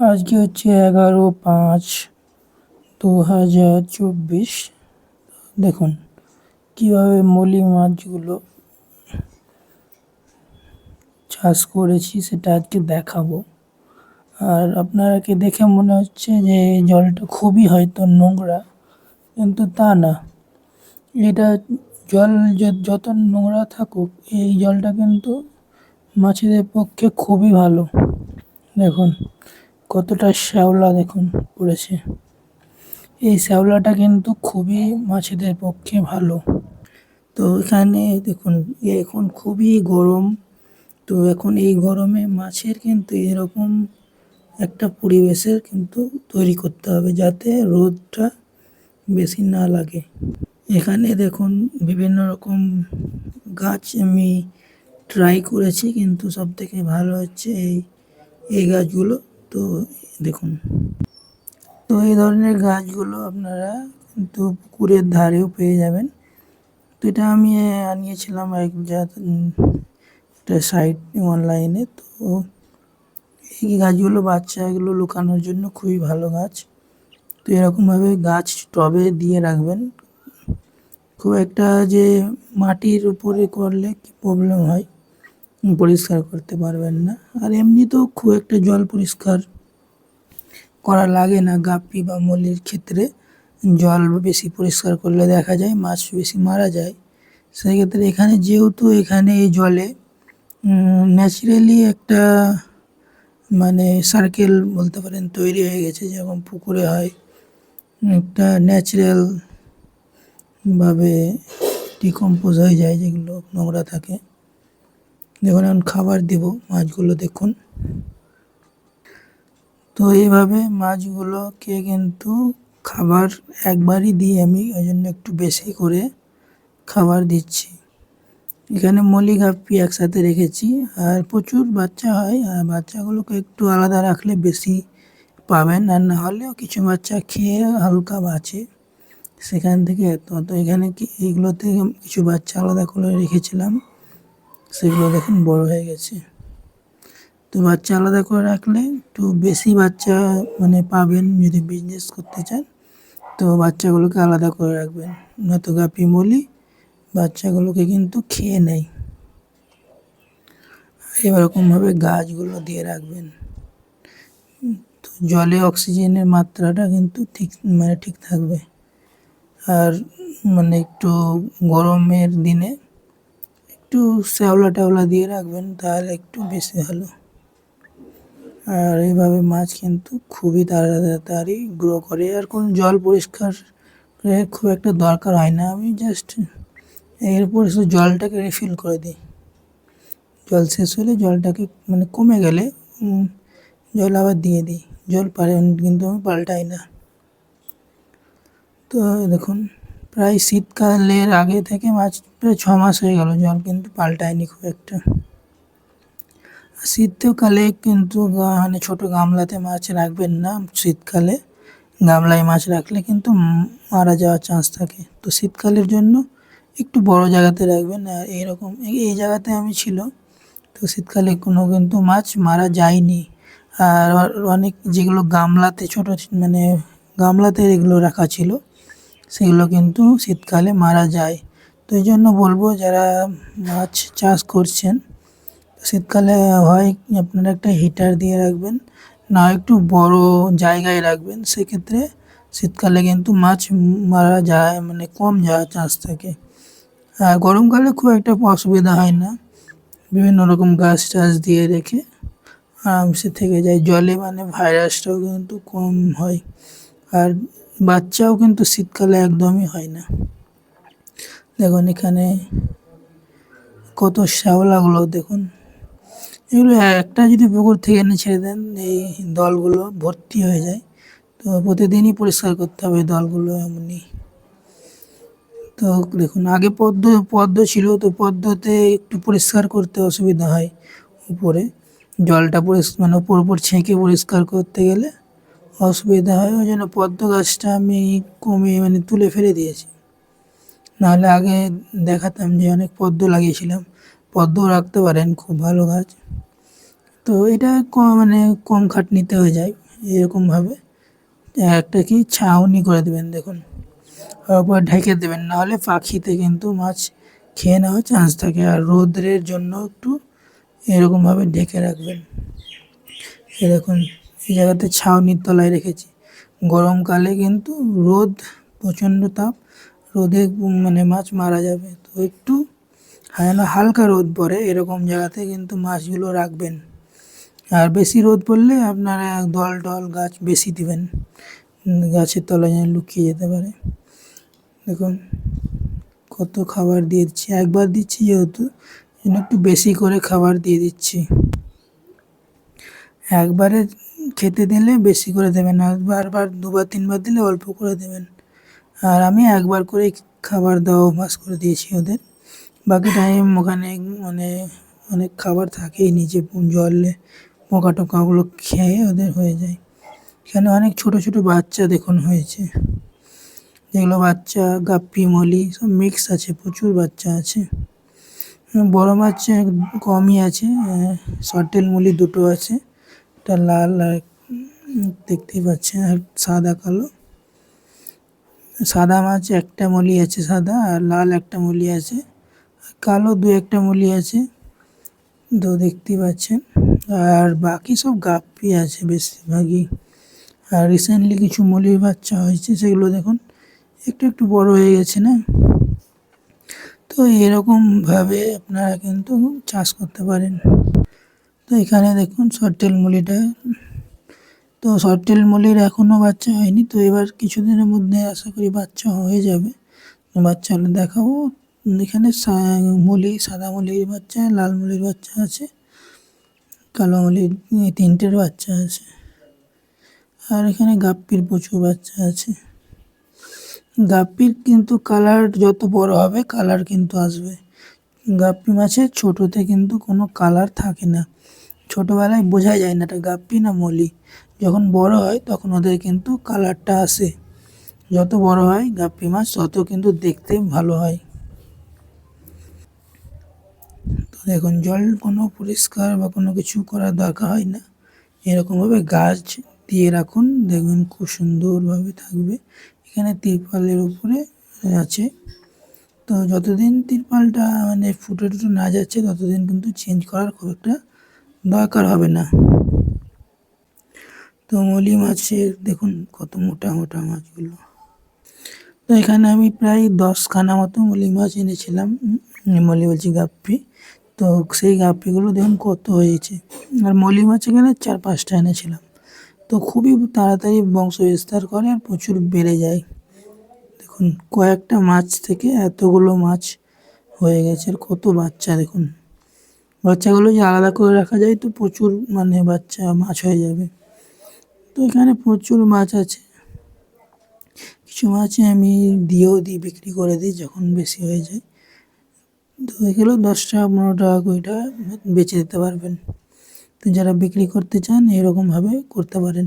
আজকে হচ্ছে এগারো পাঁচ দু হাজার চব্বিশ। দেখুন, কীভাবে মলি মাছগুলো চাষ করেছি সেটা আজকে দেখাবো। আর আপনারাকে দেখে মনে হচ্ছে যে জলটা খুবই হয়তো নোংরা, কিন্তু তা না। এটা জল যত নোংরা থাকুক, এই জলটা কিন্তু মাছেদের পক্ষে খুবই ভালো। দেখুন কতটা শ্যাওলা দেখুন পড়েছে। এই শ্যাওলাটা কিন্তু খুবই মাছেদের পক্ষে ভালো। তো এখানে দেখুন এখন খুবই গরম। তো এখন এই গরমে মাছের কিন্তু এরকম একটা পরিবেশের কিন্তু তৈরি করতে হবে যাতে রোদটা বেশি না লাগে। এখানে দেখুন, বিভিন্ন রকম গাছ আমি ট্রাই করেছি, কিন্তু সব থেকে ভালো হচ্ছে এই এই গাছগুলো। তো দেখুন। তো এই ধরনের গাছগুলো আপনারা কিন্তু পুকুরের ধারেও পেয়ে যাবেন। তো এটা আমি আনিয়েছিলাম এক একটা সাইট অনলাইনে। তো এই গাছগুলো বাচ্চাগুলো লুকানোর জন্য খুবই ভালো গাছ। তো এরকমভাবে গাছ টবে দিয়ে রাখবেন। খুব একটা যে মাটির উপরে করলে কি প্রবলেম হয়, পরিষ্কার করতে পারবেন না। আর এমনিতেও খুব একটা জল পরিষ্কার করা লাগে না গাপ্পি বা মলির ক্ষেত্রে। জল বেশি পরিষ্কার করলে দেখা যায় মাছ বেশি মারা যায়। সেক্ষেত্রে এখানে যেহেতু এখানে এই জলে ন্যাচারালি একটা মানে সার্কেল বলতে পারেন তৈরি হয়ে গেছে, যেরকম পুকুরে হয়। একটা ন্যাচারাল ভাবে ডিকম্পোজ হয়ে যায়, যেগুলো নোংরা থাকে। দেখুন, এখন খাবার দেব মাছগুলো, দেখুন। তো এইভাবে মাছগুলোকে কিন্তু খাবার একবারই দিই আমি ওই জন্য একটু বেশি করে খাবার দিচ্ছি। এখানে মলি গাপ্পি একসাথে রেখেছি, আর প্রচুর বাচ্চা হয়, আর বাচ্চাগুলোকে একটু আলাদা রাখলে বেশি পাবেন, আর না হলেও কিছু বাচ্চা খেয়ে হালকা বাঁচে সেখান থেকে। তো এখানে কি, এইগুলোতে কিছু বাচ্চা আলাদা করে রেখেছিলাম, সেগুলো দেখুন বড় হয়ে গেছে। তো বাচ্চা আলাদা করে রাখলে একটু বেশি বাচ্চা মানে পাবেন যদি বিজনেস করতে চান, তো বাচ্চাগুলোকে আলাদা করে রাখবেন। নয়তো গাপি মলি বাচ্চাগুলোকে কিন্তু খেয়ে নেয় এরকমভাবে গাছগুলো দিয়ে রাখবেন। তো জলে অক্সিজেনের মাত্রাটা কিন্তু ঠিক মানে ঠিক থাকবে। আর মানে একটু গরমের দিনে একটু শ্যাওলা ট্যাওলা দিয়ে রাখবেন, তাহলে একটু বেশি ভালো। আর এইভাবে মাছ কিন্তু খুবই তাড়াতাড়ি গ্রো করে। আর কোনো জল পরিষ্কার খুব একটা দরকার হয় না। আমি জাস্ট এরপর শুধু জলটাকে রিফিল করে দিই। জল শেষ হলে জলটাকে মানে কমে গেলে জল আবার দিয়ে দিই। জল পারে, কিন্তু আমি পাল্টাই না। তো দেখুন, প্রায় শীতকালের আগে থেকে মাছ প্রায় ছ মাস হয়ে গেল, জল কিন্তু পাল্টায়নি খুব একটা। শীতকালে কিন্তু মানে ছোটো গামলাতে মাছ রাখবেন না। শীতকালে গামলায় মাছ রাখলে কিন্তু মারা যাওয়ার চান্স থাকে। তো শীতকালের জন্য একটু বড় জায়গাতে রাখবেন। আর এইরকম এই- জায়গাতে আমি ছিল। তো শীতকালে কোনো কিন্তু মাছ মারা যায়নি। আর অনেক যেগুলো গামলাতে ছোটো মানে গামলাতে এগুলো রাখা ছিল, সেগুলো কিন্তু শীতকালে মারা যায়। তো এই জন্য বলব যারা মাছ চাষ করছেন শীতকালে হয় আপনারা একটা হিটার দিয়ে রাখবেন, না একটু বড় জায়গায় রাখবেন, সেক্ষেত্রে শীতকালে কিন্তু মাছ মারা যায় মানে কম যাওয়ার চান্স থাকে। আর গরমকালে খুব একটা অসুবিধা হয় না, বিভিন্ন রকম গাছ টাছ দিয়ে রেখে আরামসে থেকে যায়। জলে মানে ভাইরাসটাও কিন্তু কম হয়, আর বাচ্চাও কিন্তু শীতকালে একদমই হয় না। দেখুন এখানে কত শ্যাওলাগুলো দেখুন। এগুলো একটা যদি পুকুর থেকে এনে ছেড়ে দেন, এই দলগুলো ভর্তি হয়ে যায়। তো প্রতিদিনই পরিষ্কার করতে হবে দলগুলো এমনই তো দেখুন, আগে পদ্ম পদ্ম ছিল, তো পদ্মতে একটু পরিষ্কার করতে অসুবিধা হয় উপরে। জলটা পরিষ্কার মানে উপর উপর ছেঁকে পরিষ্কার করতে গেলে অসুবিধা হয়। ওই জন্য পদ্ম গাছটা আমি কমে মানে তুলে ফেলে দিয়েছি। নাহলে আগে দেখাতাম যে অনেক পদ্ম লাগিয়েছিলাম। পদ্ম রাখতে পারেন, খুব ভালো গাছ। তো এটা কম মানে কম খাটনিতে হয়ে যায় এরকমভাবে। একটা কি ছাউনি করে দেবেন, দেখুন। উপর ঢেকে দেবেন, নাহলে পাখিতে কিন্তু মাছ খেয়ে নেওয়ার চান্স থাকে। আর রোদ্রের জন্য একটু এরকমভাবে ঢেকে রাখবেন। এরকম এই জায়গাতে ছাউনির তলায় রেখেছি। গরমকালে কিন্তু রোদ, প্রচণ্ড তাপ, রোদে মানে মাছ মারা যাবে। তো একটু যেন হালকা রোদ পড়ে এরকম জায়গাতে কিন্তু মাছগুলো রাখবেন। আর বেশি রোদ পড়লে আপনারা দল টল গাছ বেশি দিবেন। গাছের তলায় যেন লুকিয়ে যেতে পারে। দেখুন, কত খাবার দিয়ে দিচ্ছি। একবার দিচ্ছি যেহেতু জন্য একটু বেশি করে খাবার দিয়ে দিচ্ছি। একবারে খেতে দিলে বেশি করে দেবেন, আর বারবার দুবার, তিনবার দিলে অল্প করে দেবেন। আর আমি একবার করে খাবার দেওয়া অভ্যাস করে দিয়েছি ওদের। বাকি টাইম ওখানে মানে অনেক খাবার থাকেই নিচে জলে পোকা টোকাগুলো খেয়ে ওদের হয়ে যায়। এখানে অনেক ছোট ছোট বাচ্চা দেখুন হয়েছে। যেগুলো বাচ্চা, গাপ্পি, মলি, সব মিক্স আছে, প্রচুর বাচ্চা আছে। বড় মাছ কমই আছে সরটেল মুলি দুটো আছে, একটা লাল আর দেখতেই পাচ্ছেন, আর সাদা কালো। সাদা মাছ একটা মলি আছে সাদা, আর লাল একটা মলি আছে। কালো দু একটা মলি আছে, তো দেখতেই পাচ্ছেন। আর বাকি সব গাপ্পি আছে বেশিরভাগই। আর রিসেন্টলি কিছু মলির বাচ্চা হয়েছে, সেগুলো দেখুন, একটু একটু বড় হয়ে গেছে না? তো এরকমভাবে আপনারা কিন্তু চাষ করতে পারেন। তো এখানে দেখুন, সরটেল মুলিটা। তো সরটেল মুলির এখনও বাচ্চা হয়নি, তো এবার কিছুদিনের মধ্যে আশা করি বাচ্চা হয়ে যাবে। বাচ্চা হলে দেখাবো। এখানে মুলি, সাদা মুলির বাচ্চা, লাল মুলির বাচ্চা আছে, কালো মুলির তিনটের বাচ্চা আছে। আর এখানে গাপ্পির প্রচুর বাচ্চা আছে। গাপ্পির কিন্তু কালার যত বড় হবে, কালার কিন্তু আসবে। গাপ্পি মাছের ছোটোতে কিন্তু কোনো কালার থাকে না। ছোটোবেলায় বোঝা যায় না এটা গাপ্পি না মলি। যখন বড় হয়, তখন ওদের কিন্তু কালারটা আসে। যত বড় হয় গাপ্পি মাছ, তত কিন্তু দেখতে ভালো হয় তো দেখুন, জল কোনো পরিষ্কার বা কোনো কিছু করার দরকার হয় না। এরকমভাবে গাছ দিয়ে রাখুন। দেখবেন খুব সুন্দরভাবে থাকবে। এখানে তিরপালের উপরে আছে। তো যতদিন তিরপালটা মানে ফুটে টুটো না যাচ্ছে, ততদিন কিন্তু চেঞ্জ করার খুব একটা দরকার হবে না। তো মলি মাছের, দেখুন কত মোটা মোটা মাছগুলো। তো এখানে আমি প্রায় দশখানা মতো মলি মাছ এনেছিলাম। মলি বলছি গাপ্পি। তো সেই গাপ্পিগুলো দেখুন কত হয়েছে। আর মলি মাছ এখানে চার পাঁচটা এনেছিলাম। তো খুবই তাড়াতাড়ি বংশ বিস্তার করে আর প্রচুর বেড়ে যায়। দেখুন, কয়েকটা মাছ থেকে এতগুলো মাছ হয়ে গেছে আর কত বাচ্চা দেখুন। বাচ্চাগুলো যে আলাদা করে রাখা যায় তো প্রচুর মানে বাচ্চা মাছ হয়ে যাবে। তো এখানে প্রচুর মাছ আছে। কিছু মাছ আমি দিয়েও দিই, বিক্রি করে দিই যখন বেশি হয়ে যায়। তো এগুলো দশটা পনেরো টাকা কুড়িটা বেচে দিতে পারবেন। তো যারা বিক্রি করতে চান, এরকমভাবে করতে পারেন।